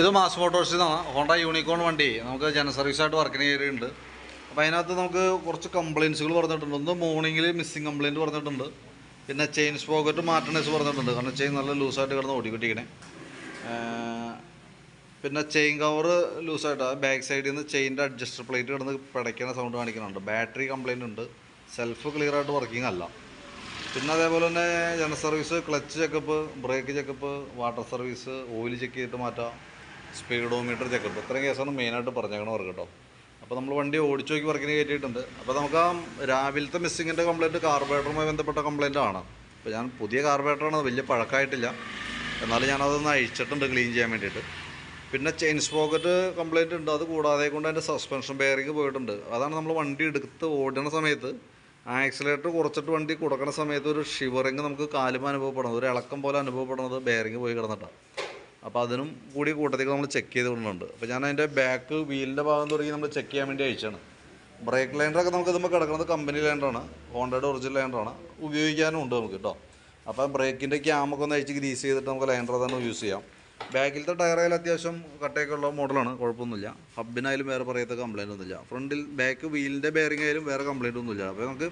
ഇത് മാസ് മോട്ടോഴ്സിൽ നിന്നാണ് Honda unicorn വണ്ടി. നമുക്ക് ജന സർവീസായിട്ട് വർക്കിന് കയറിയിട്ടുണ്ട് അപ്പോൾ അതിനകത്ത് നമുക്ക് കുറച്ച് കംപ്ലയിൻസുകൾ പറഞ്ഞിട്ടുണ്ട്. ഒന്ന് മോർണിംഗിൽ മിസ്സിങ് കംപ്ലയിന്റ് പറഞ്ഞിട്ടുണ്ട്. പിന്നെ ചെയിൻ സ്പോക്കറ്റ് മാറ്റണേഴ്സ് പറഞ്ഞിട്ടുണ്ട്. കാരണം ചെയിൻ നല്ല ലൂസായിട്ട് കിടന്ന് ഓടിക്കൊണ്ടിരിക്കണേ. പിന്നെ ചെയിൻ കവർ ലൂസായിട്ട് ബാക്ക് സൈഡിൽ നിന്ന് ചെയിന്റെ അഡ്ജസ്റ്റർ പ്ലേറ്റ് കിടന്ന് പിടയ്ക്കുന്ന സൗണ്ട് കാണിക്കുന്നുണ്ട്. ബാറ്ററി കംപ്ലയിന്റ് ഉണ്ട്. സെൽഫ് ക്ലിയർ ആയിട്ട് വർക്കിംഗ് അല്ല. പിന്നെ അതേപോലെ തന്നെ ജന service clutch checkup brake checkup water service oil check ചെയ്തിട്ട് മാറ്റാം. സ്പീഡോമീറ്റർ ചെക്കപ്പ് ഇത്രയും കേസാണ് മെയിനായിട്ട് പറഞ്ഞേക്കണ വർക്ക് കേട്ടോ. അപ്പോൾ നമ്മൾ വണ്ടി ഓടിച്ചു നോക്കി വർക്കിന് കയറ്റിയിട്ടുണ്ട് അപ്പോൾ നമുക്ക് ആ രാവിലത്തെ മിസ്സിങ്ങിന്റെ കംപ്ലയിന്റ് കാർബറേറ്ററുമായി ബന്ധപ്പെട്ട കംപ്ലയിന്റ് ആണ്. അപ്പോൾ ഞാൻ പുതിയ കാർബറേറ്ററാണ് വലിയ പഴക്കമായിട്ടില്ല എന്നാലും ഞാനതൊന്ന് അഴിച്ചിട്ടുണ്ട് ക്ലീൻ ചെയ്യാൻ വേണ്ടിയിട്ട്. പിന്നെ ചെയിൻ സ്പോക്കറ്റ് കംപ്ലയിന്റ് ഉണ്ട്. അത് കൂടാതെ കൊണ്ട് അതിന്റെ സസ്പെൻഷൻ ബെയറിങ് പോയിട്ടുണ്ട്. അതാണ് നമ്മൾ വണ്ടി എടുത്ത് ഓടുന്ന സമയത്ത് ആക്സിലേറ്റർ കുറച്ചിട്ട് വണ്ടി കൊടുക്കുന്ന സമയത്ത് ഒരു ഷിവറിങ് നമുക്ക് കാലും അനുഭവപ്പെടുന്നത് ഒരു ഇളക്കം പോലെ അനുഭവപ്പെടുന്നത് ബെയറിങ് പോയി കിടന്നിട്ടാണ് അപ്പോൾ അതിനും കൂടി കൂട്ടത്തിൽ നമ്മൾ ചെക്ക് ചെയ്ത് കൊണ്ടുണ്ട് അപ്പോൾ ഞാൻ അതിന്റെ ബാക്ക് വീലിന്റെ ഭാഗം തുടങ്ങി നമ്മൾ ചെക്ക് ചെയ്യാൻ വേണ്ടി അയച്ചാണ് ബ്രേക്ക് ലൈൻഡറൊക്കെ നമുക്ക് ഇതുമ്പോൾ കിടക്കുന്നത് കമ്പനി ലൈൻഡറാണ് ഹോണ്ടയുടെ ഒറിജിനൽ ലൈൻഡറാണ് ഉപയോഗിക്കാനും ഉണ്ട് നമുക്ക് കേട്ടോ അപ്പോൾ ബ്രേക്കിന്റെ ക്യാമൊക്കെ ഒന്ന് അഴിച്ച് ഗ്രീസ് ചെയ്തിട്ട് നമുക്ക് ലൈൻഡർ തന്നെ യൂസ് ചെയ്യാം. ബാക്കിലത്തെ ടയറായാലും അത്യാവശ്യം കട്ടയൊക്കെ ഉള്ള മോഡലാണ് കുഴപ്പമൊന്നുമില്ല. ഹബിനായാലും വേറെ പറയത്ത കംപ്ലൈന്റ് ഒന്നുമില്ല. ഫ്രണ്ടിൽ ബാക്ക് വീലിന്റെ ബെയറിംഗ് ആയാലും വേറെ കംപ്ലൈന്റ് ഒന്നുമില്ല. അപ്പോൾ നമുക്ക്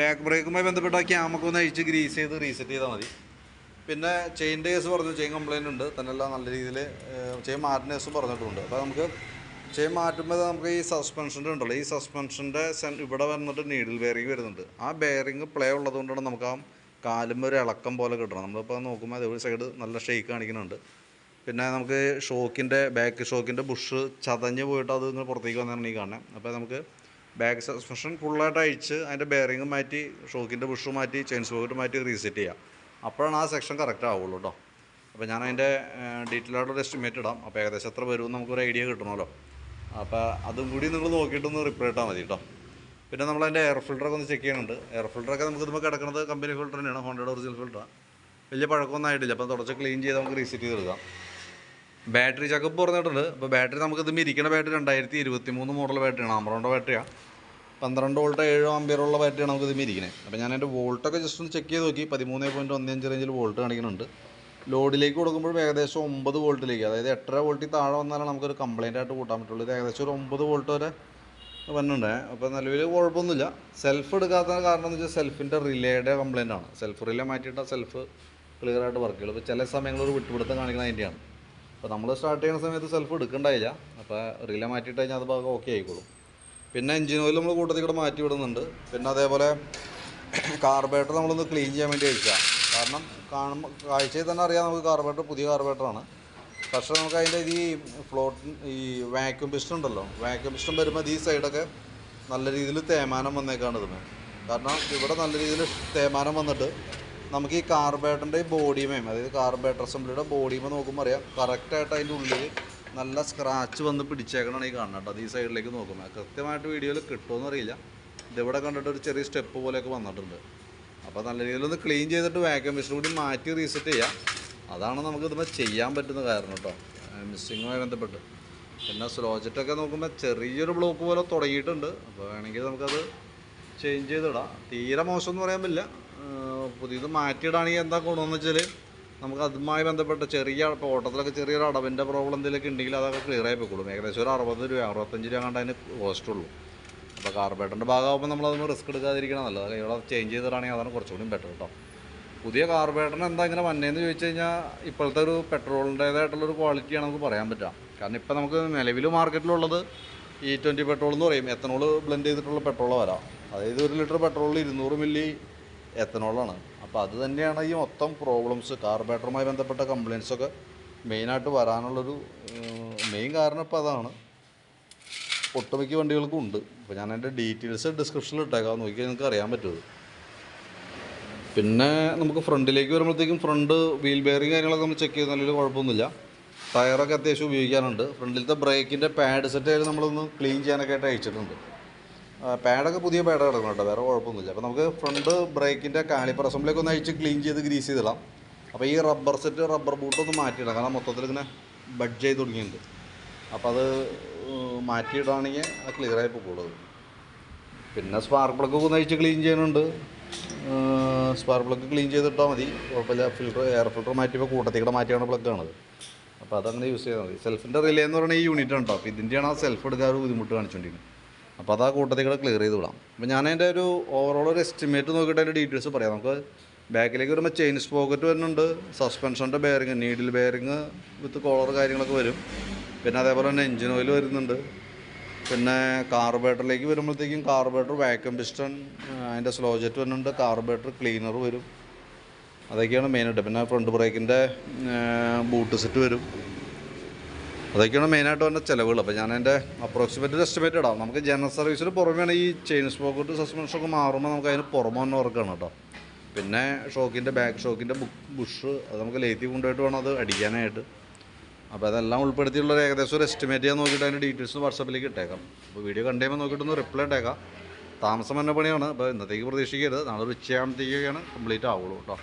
ബാക്ക് ബ്രേക്കുമായി ബന്ധപ്പെട്ട ക്യാമൊക്കെ ഒന്ന് അഴിച്ച് ഗ്രീസ് ചെയ്ത് റീസെറ്റ് ചെയ്താൽ മതി. പിന്നെ ചെയിൻ കേസ് പറഞ്ഞു ചെയിൻ കംപ്ലൈന്റ് ഉണ്ട്. തന്നെയല്ല നല്ല രീതിയിൽ ചെയിൻ മാറ്റുന്ന കേസ് പറഞ്ഞിട്ടുണ്ട്. അപ്പോൾ നമുക്ക് ചെയിൻ മാറ്റുമ്പോൾ നമുക്ക് ഈ സസ്പെൻഷന്റെ ഉണ്ടല്ലോ. ഈ സസ്പെൻഷന്റെ സെൻ ഇവിടെ വന്നിട്ട് നീഡിൽ ബെയറിങ് വരുന്നുണ്ട്. ആ ബെയറിങ് പ്ലേ ഉള്ളതുകൊണ്ടാണ് നമുക്ക് ആ കാലും ഒരു ഇളക്കം പോലെ കിട്ടണം നമ്മളിപ്പോൾ നോക്കുമ്പോൾ അതേപോലെ സൈഡ് നല്ല ഷെയ്ക്ക് കാണിക്കുന്നുണ്ട്. പിന്നെ നമുക്ക് ഷോക്കിന്റെ ബാക്ക് ഷോക്കിന്റെ ബുഷ് ചതഞ്ഞ് പോയിട്ട് അത് ഇങ്ങനെ പുറത്തേക്ക് വന്നാണ് ഈ അപ്പോൾ നമുക്ക് ബാക്ക് സസ്പെൻഷൻ ഫുള്ളായിട്ട് അഴിച്ച് അതിന്റെ ബെയറിങ് മാറ്റി ഷോക്കിന്റെ ബുഷ് മാറ്റി ചെയിൻ സ്പോക്കറ്റ് മാറ്റി റീസെറ്റ് ചെയ്യാം. അപ്പോഴാണ് ആ സെക്ഷൻ കറക്റ്റ് ആവുള്ളൂ കേട്ടോ അപ്പോൾ ഞാൻ അതിന്റെ ഡീറ്റെയിൽ ആയിട്ടൊരു എസ്റ്റിമേറ്റ് ഇടാം. അപ്പോൾ ഏകദേശം എത്ര വരുമെന്ന് നമുക്കൊരു ഐഡിയ കിട്ടണമല്ലോ. അപ്പോൾ അതും കൂടി നിങ്ങൾ നോക്കിയിട്ടൊന്ന് റിപ്ലൈ ഇട്ടാൽ മതി കേട്ടോ പിന്നെ നമ്മൾ അതിന്റെ എയർ ഫിൽറ്ററൊക്കെ ഒന്ന് ചെക്ക് ചെയ്യുന്നുണ്ട്. എയർ ഫിൽറ്ററൊക്കെ നമുക്ക് ഇതുമ്പോൾ കിടക്കുന്നത് കമ്പനി ഫിൽറ്റർ തന്നെയാണ്. ഹോണ്ടയുടെ ഒറിജിനൽ ഫിൽറ്ററാണ് വലിയ പഴക്കമൊന്നും ആയിട്ടില്ല. അപ്പോൾ തുടച്ച് ക്ലീൻ ചെയ്ത് നമുക്ക് റീസെറ്റ് ചെയ്ത് എടുക്കാം. ബാറ്ററി ചെക്കപ്പ് പറഞ്ഞിട്ടുണ്ട്. അപ്പോൾ ബാറ്ററി നമുക്ക് ഇതുമ്പോൾ ഇരിക്കുന്ന ബാറ്ററി രണ്ടായിരത്തി ഇരുപത്തി മൂന്ന് മോഡൽ ബാറ്ററിയാണ് അമറോണ്ട ബാറ്ററിയാണ് പന്ത്രണ്ട് വോൾട്ട് ഏഴോ ബാറ്ററി ബാറ്ററിയാണ് നമുക്ക് ഇത് ഇരിക്കുന്നത് അപ്പോൾ ഞാൻ എന്റെ വോൾട്ടൊക്കെ ജസ്റ്റ് ഒന്ന് ചെക്ക് ചെയ്ത് നോക്കി. പതിമൂന്ന് പോയിന്റ് ഒന്ന് അഞ്ച് റേഞ്ചിൽ വോൾട്ട് കാണിക്കുന്നുണ്ട്. ലോഡിലേക്ക് കൊടുക്കുമ്പോൾ ഏകദേശം ഒമ്പത് വോൾട്ടിലേക്ക് അതായത് എട്ടര വോൾട്ടിൽ താഴെ വന്നാലാണ് നമുക്കൊരു കംപ്ലൈന്റ് ആയിട്ട് കൂട്ടാൻ പറ്റുള്ളൂ. ഇത് ഏകദേശം ഒരു ഒമ്പത് വോൾട്ട് വരെ വന്നിട്ടുണ്ട്. അപ്പോൾ നിലവിൽ കുഴപ്പമൊന്നുമില്ല. സെൽഫ് എടുക്കാത്ത കാരണം എന്ന് വെച്ചാൽ സെൽഫിന്റെ റിലേയുടെ കംപ്ലൈന്റ് ആണ്. സെൽഫ് റിലേ മാറ്റിയിട്ടാൽ സെൽഫ് ക്ലിയർ ആയിട്ട് വർക്ക് ചെയ്യുള്ളൂ. ചില സമയങ്ങളിൽ വിട്ടുപിടുത്തം കാണിക്കുന്ന അതിന്റെയാണ് അപ്പോൾ നമ്മൾ സ്റ്റാർട്ട് ചെയ്യുന്ന സമയത്ത് സെൽഫ് എടുക്കണ്ടായില്ല. അപ്പോൾ റിലേ മാറ്റിയിട്ട് കഴിഞ്ഞാൽ അത് ഭാഗം ഓക്കെ ആയിക്കോളും. പിന്നെ എഞ്ചിൻ ഓയിൽ നമ്മൾ കൂട്ടത്തിൽ കൂടെ മാറ്റി വിടുന്നുണ്ട്. പിന്നെ അതേപോലെ കാർബേറ്റർ നമ്മളൊന്ന് ക്ലീൻ ചെയ്യാൻ വേണ്ടി അയച്ചാൽ കാരണം കാണുമ്പോൾ കാഴ്ചയിൽ തന്നെ അറിയാം നമുക്ക് കാർബേറ്റർ പുതിയ കാർബേറ്ററാണ് പക്ഷേ നമുക്ക് അതിന്റെ ഈ ഫ്ലോട്ട് ഈ വാക്യൂം പിസ്റ്റൺ ഉണ്ടല്ലോ. വാക്യൂം പിസ്റ്റൺ വരുമ്പോൾ ഈ സൈഡൊക്കെ നല്ല രീതിയിൽ തേമാനം വന്നേക്കാണ് ഇതിന്. കാരണം ഇവിടെ നല്ല രീതിയിൽ തേമാനം വന്നിട്ട് നമുക്ക് ഈ കാർബേറ്ററിന്റെ ബോഡിയുമേയും അതായത് കാർബേറ്റർ അസംബ്ലിയുടെ ബോഡിയുമേ നോക്കുമ്പോൾ അറിയാം കറക്റ്റായിട്ട് അതിന്റെ ഉള്ളിൽ നല്ല സ്ക്രാച്ച് വന്ന് പിടിച്ചേക്കണമാണ് ഈ കാണുന്നത് കേട്ടോ. ഈ സൈഡിലേക്ക് നോക്കുമ്പോൾ കൃത്യമായിട്ട് വീഡിയോയിൽ കിട്ടുമെന്ന് അറിയില്ല. ഇതിവിടെ കണ്ടിട്ട് ഒരു ചെറിയ സ്റ്റെപ്പ് പോലെയൊക്കെ വന്നിട്ടുണ്ട്. അപ്പോൾ നല്ല രീതിയിലൊന്ന് ക്ലീൻ ചെയ്തിട്ട് വാക്യൂം മെഷീൻ കൂടി മാറ്റി റീസെറ്റ് ചെയ്യാം. അതാണ് നമുക്ക് ഇതിപ്പോൾ ചെയ്യാൻ പറ്റുന്ന കാരണം കേട്ടോ. മിസ്സിങ്ങുമായി ബന്ധപ്പെട്ട്. പിന്നെ സ്ലോജറ്റൊക്കെ നോക്കുമ്പോൾ ചെറിയൊരു ബ്ലോക്ക് പോലെ തുടങ്ങിയിട്ടുണ്ട്. അപ്പോൾ വേണമെങ്കിൽ നമുക്കത് ചേഞ്ച് ചെയ്തിടാം. തീരെ മോശം എന്ന് പറയാൻ പറ്റില്ല. പുതിയത് മാറ്റിയിടാണെങ്കിൽ എന്താ ഗുണമെന്ന് വെച്ചാൽ നമുക്ക് അതുമായി ബന്ധപ്പെട്ട ചെറിയ ഇപ്പോൾ ഓട്ടത്തിലൊക്കെ ചെറിയൊരു അടവിന്റെ പ്രോബ്ലം എന്തെങ്കിലുമൊക്കെ ഉണ്ടെങ്കിൽ അതൊക്കെ ക്ലിയർ ആയി പോയിക്കോളും ഏകദേശം ഒരു അറുപത് രൂപ അറുപത്തഞ്ച് രൂപ കണ്ട് അതിന് കോസ്റ്റ് ഉള്ളൂ. അപ്പോൾ കാർബേറ്ററിന്റെ ഭാഗമാകുമ്പോൾ നമ്മളതൊന്നും റിസ്ക് എടുക്കാതിരിക്കണം നല്ലത്. ഇവിടെ ചേഞ്ച് ചെയ്തിട്ടാണെങ്കിൽ അതാണ് കുറച്ചുകൂടി ബെറ്റർ കേട്ടോ പുതിയ കാർബേറ്ററിന് എന്താ ഇങ്ങനെ വന്നേന്ന് ചോദിച്ചു കഴിഞ്ഞാൽ ഇപ്പോഴത്തെ ഒരു പെട്രോളിന്റേതായിട്ടുള്ളൊരു ക്വാളിറ്റിയാണ് നമുക്ക് പറയാൻ പറ്റുക. കാരണം ഇപ്പോൾ നമുക്ക് നിലവിൽ മാർക്കറ്റിലുള്ളത് ഈ ട്വന്റി പെട്രോൾ എന്ന് പറയും. എത്തനോൾ ബ്ലെൻഡ് ചെയ്തിട്ടുള്ള പെട്രോൾ വരാം. അതായത് ഒരു ലിറ്റർ പെട്രോളിൽ ഇരുന്നൂറ് മില്ലി എത്തനോളാണ്. അപ്പോൾ അത് തന്നെയാണ് ഈ മൊത്തം പ്രോബ്ലംസ് കാർബേറ്ററുമായി ബന്ധപ്പെട്ട കംപ്ലയിൻസൊക്കെ മെയിനായിട്ട് വരാനുള്ളൊരു മെയിൻ കാരണം ഇപ്പോൾ അതാണ്. ഒട്ടുമിക്ക വണ്ടികൾക്കും ഉണ്ട്. അപ്പോൾ ഞാൻ അതിന്റെ ഡീറ്റെയിൽസ് ഡിസ്ക്രിപ്ഷനിൽ ഇട്ടേക്കാം. നോക്കി നിങ്ങൾക്ക് അറിയാൻ പറ്റുമത് പിന്നെ നമുക്ക് ഫ്രണ്ടിലേക്ക് വരുമ്പോഴത്തേക്കും ഫ്രണ്ട് വീൽ ബെയറിങ് കാര്യങ്ങളൊക്കെ നമ്മൾ ചെക്ക് ചെയ്ത് നല്ലൊരു കുഴപ്പമൊന്നുമില്ല. ടയറൊക്കെ അത്യാവശ്യം ഉപയോഗിക്കാനുണ്ട്. ഫ്രണ്ടിലത്തെ ബ്രേക്കിന്റെ പാഡ് സെറ്റ് ആയാലും നമ്മളൊന്ന് ക്ലീൻ ചെയ്യാനൊക്കെ ആയിട്ട് അയച്ചിട്ടുണ്ട്. പാഡൊക്കെ പുതിയ പാഡ് കിടക്കണം കേട്ടോ. വേറെ കുഴപ്പമൊന്നുമില്ല. അപ്പോൾ നമുക്ക് ഫ്രണ്ട് ബ്രേക്കിന്റെ കാലിപ്പർ അസംബ്ലിയൊക്കെ ഒന്ന് അഴിച്ച് ക്ലീൻ ചെയ്ത് ഗ്രീസ് ചെയ്തിടാം. അപ്പോൾ ഈ റബ്ബർ സെറ്റ് റബ്ബർ ബൂട്ടൊന്ന് മാറ്റിയിടാം. കാരണം മൊത്തത്തിൽ ഇങ്ങനെ ബഡ്ജ് ചെയ്ത് തുടങ്ങിയിട്ടുണ്ട്. അപ്പോൾ അത് മാറ്റിയിടുകയാണെങ്കിൽ അത് ക്ലിയറായി പോകുള്ളത് പിന്നെ സ്പാർക്ക് പ്ലഗ് ഒന്ന് അഴിച്ച് ക്ലീൻ ചെയ്യാനുണ്ട് സ്പാർക്ക് പ്ലഗ് ക്ലീൻ ചെയ്തിട്ടാൽ മതി. കുഴപ്പമില്ല. ഫിൽറ്റർ എയർ ഫിൽറ്റർ മാറ്റിയപ്പോൾ കൂട്ടത്തിൽ കൂടെ മാറ്റിയാണ് പ്ലഗ്ഗാണത് അപ്പോൾ അതങ്ങനെ യൂസ് ചെയ്താൽ മതി. സെൽഫിന്റെ റിലേ എന്ന് പറയുന്നത് ഈ യൂണിറ്റ് ഉണ്ടോ അപ്പോൾ ഇതിന്റെയാണ് ആ സെൽഫ് എടുക്കാൻ ഒരു ബുദ്ധിമുട്ട് കാണിച്ചുകൊണ്ടിരിക്കുന്നത് അപ്പോൾ അത് ആ കൂട്ടത്തിൽ കൂടെ ക്ലിയർ ചെയ്ത് വിടാം. അപ്പോൾ ഞാൻ അതിന്റെ ഒരു ഓവറോൾ ഒരു എസ്റ്റിമേറ്റ് നോക്കിയിട്ട് അതിന്റെ ഡീറ്റെയിൽസ് പറയാം. നമുക്ക് ബാക്കിലേക്ക് വരുമ്പോൾ ചെയിൻ സ്പോക്കറ്റ് വരുന്നുണ്ട് സസ്പെൻഷന്റെ bearing needle bearing with collar കാര്യങ്ങളൊക്കെ വരും. പിന്നെ അതേപോലെ തന്നെ എഞ്ചിൻ ഓയിൽ വരുന്നുണ്ട്. പിന്നെ കാർബേറ്ററിലേക്ക് വരുമ്പോഴത്തേക്കും കാർബേറ്റർ വാക്യൂം പിസ്റ്റൺ അതിന്റെ സ്ലോ ജെറ്റ് വരുന്നുണ്ട്. കാർബേറ്റർ ക്ലീനർ വരും. അതൊക്കെയാണ് മെയിനായിട്ട് പിന്നെ ഫ്രണ്ട് ബ്രേക്കിന്റെ ബൂട്ട് സെറ്റ് വരും. അതൊക്കെയാണ് മെയിനായിട്ട് വരുന്ന ചിലവുകൾ. അപ്പോൾ ഞാൻ എന്റെ അപ്രോക്സിമേറ്റ് എസ്റ്റിമേറ്റ് ഇടാം. നമുക്ക് ജനറൽ സർവീസിന് പുറമെയാണ് ഈ ചെയിൻ സ്പോക്കോട്ട് സസ്പെൻഷൻ ഒക്കെ മാറുമ്പോൾ നമുക്ക് അതിന് പുറമെ തന്നെ വർക്കാണ് കേട്ടോ. പിന്നെ ഷോക്കിന്റെ ബാക്ക് ഷോക്കിന്റെ ബുഷ് അത് നമുക്ക് ലേത്തി കൊണ്ടുപോയിട്ട് വേണം അത് അടിക്കാനായിട്ട്. അപ്പോൾ അതെല്ലാം ഉൾപ്പെടുത്തിയുള്ള ഒരു ഏകദേശം ഒരു എസ്റ്റിമേറ്റ് ചെയ്യാൻ നോക്കിയിട്ട് അതിന്റെ ഡീറ്റെയിൽസ് വാട്സപ്പിലേക്ക് ഇട്ടേക്കാം. അപ്പോൾ വീഡിയോ കണ്ടുകഴിയുമ്പോൾ നോക്കിയിട്ടൊന്ന് റിപ്ലൈ ഇട്ടേക്കാം. താമസം തന്നെ പണിയാണ്. അപ്പോൾ ഇന്നത്തേക്ക് പ്രതീക്ഷിക്കരുത്. നാളെ ഉച്ചയാകുമ്പോഴത്തേക്കൊക്കെയാണ് കംപ്ലീറ്റ് ആവുള്ളൂ കേട്ടോ.